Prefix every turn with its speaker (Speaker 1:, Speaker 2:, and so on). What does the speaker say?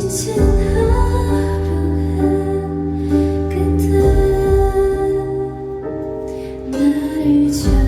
Speaker 1: 지친 하루의 끝에 나를 잘